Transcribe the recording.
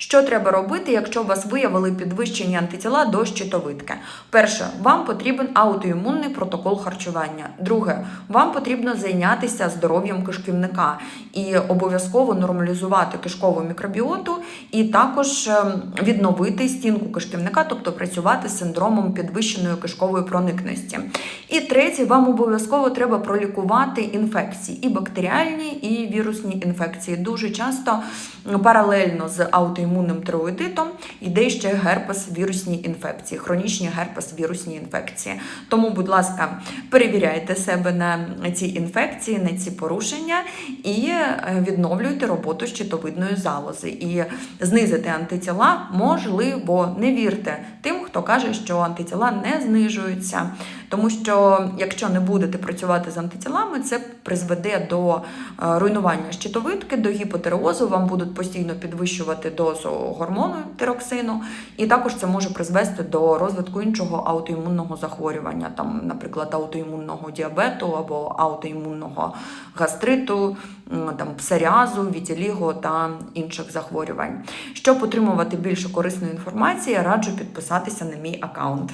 Що треба робити, якщо у вас виявили підвищені антитіла до щитовидки? Перше, вам потрібен аутоімунний протокол харчування. Друге, вам потрібно зайнятися здоров'ям кишківника і обов'язково нормалізувати кишкову мікробіоту, і також ем, відновити стінку кишківника, тобто працювати з синдромом підвищеної кишкової проникності. І третє, вам обов'язково треба пролікувати інфекції і бактеріальні, і вірусні інфекції. Дуже часто паралельно з аутоімунним тироїдитом іде ще герпес вірусні інфекції, хронічні герпес вірусні інфекції. Тому, будь ласка, перевіряйте себе на ці інфекції, на ці порушення і е, відновлюйте роботу щитовидної залози. І знизити антитіла можливо. Не вірте тим, хто каже, що антитіла не знижуються. Тому що якщо не будете працювати з антитілами, це призведе до е, руйнування щитовидки, до гіпотереозу, вам будуть постійно підвищувати дозу гормону тироксину, і також це може призвести до розвитку іншого аутоімунного захворювання, там, наприклад, аутоімунного діабету або аутоімунного гастриту, там, псоріазу, вітіліго та інших захворювань. Щоб отримувати більше корисної інформації, раджу підписатися на мій аккаунт.